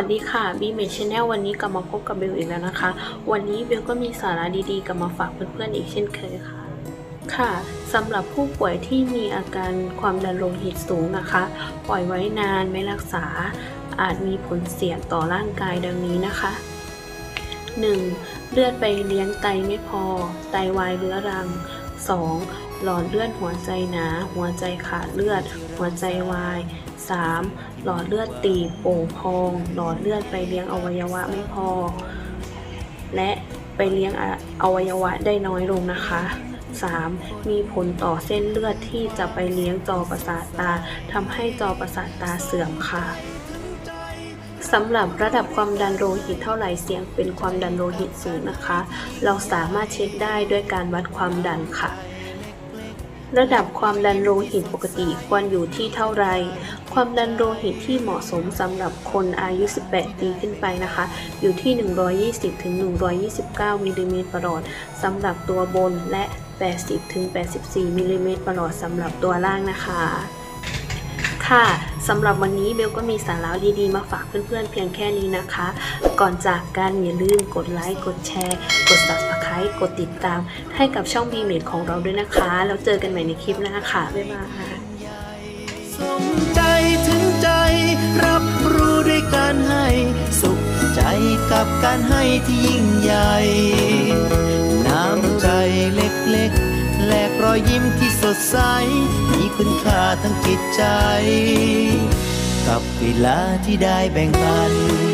ัสดีค่ะบีเมชแนลวันนี้กลับมาพบกับเบลอีกแล้วนะคะ วันนี้เบลก็มีสาระดีๆกลับมาฝากเพื่อนๆอีกเช่นเคยค่ะ ค่ะสำหรับผู้ป่วยที่มีอาการความดันโลหิตสูงนะคะ ปล่อยไว้นานไม่รักษา อาจมีผลเสียต่อร่างกายดังนี้นะคะ 1. เลือดไปเลี้ยงไตไม่พอ ไตวายเรื้อรัง 2. หลอดเลือดหัวใจหนา หัวใจขาดเลือด หัวใจวาย 3. หลอดเลือดตีบโป่งพอง หลอดเลือดไปเลี้ยงอวัยวะไม่พอ และไปเลี้ยงออวัยวะได้น้อยลงนะคะ 3. มีผลต่อเส้นเลือดที่จะไปเลี้ยงจอประสาทตาทำให้จอประสาทตาเสื่อมค่ะ สำหรับระดับความดันโลหิตเท่าไหร่เสี่ยงเป็นความดันโลหิตสูงนะคะ เราสามารถเช็คได้ด้วยการวัดความดันค่ะ ระดับความดันโลหิตปกติควรอยู่ที่เท่าไร ความดันโลหิตที่เหมาะสมสำหรับคนอายุ 18 ปีขึ้นไปนะคะ อยู่ที่ 120-129มิลลิเมตรประหลอดสำหรับตัวบนและ 80-84มิลลิเมตรประหลอดสำหรับตัวล่างนะคะ ค่ะสำหรับวันนี้เบลก็มีสาระดีๆ มาฝากเพื่อนๆเพียงแค่นี้นะคะ ก่อนจากกันอย่าลืมกดไลค์กดแชร์ กด subscribe กดติดตาม ให้กับช่อง b ีเมดของเราด้วยนะคะ แล้วเจอกันใหม่ในคลิปหน้าค่ะบ๊ายบายสมใจถึงใจ รับรู้ด้วยการให้ สุขใจกับการให้ที่ยิ่งใหญ่ น้ำใจเล็กๆแลกรอยยิ้มที่สดใส คุณค่าทั้งจิตใจ กับเวลาที่ได้แบ่งปัน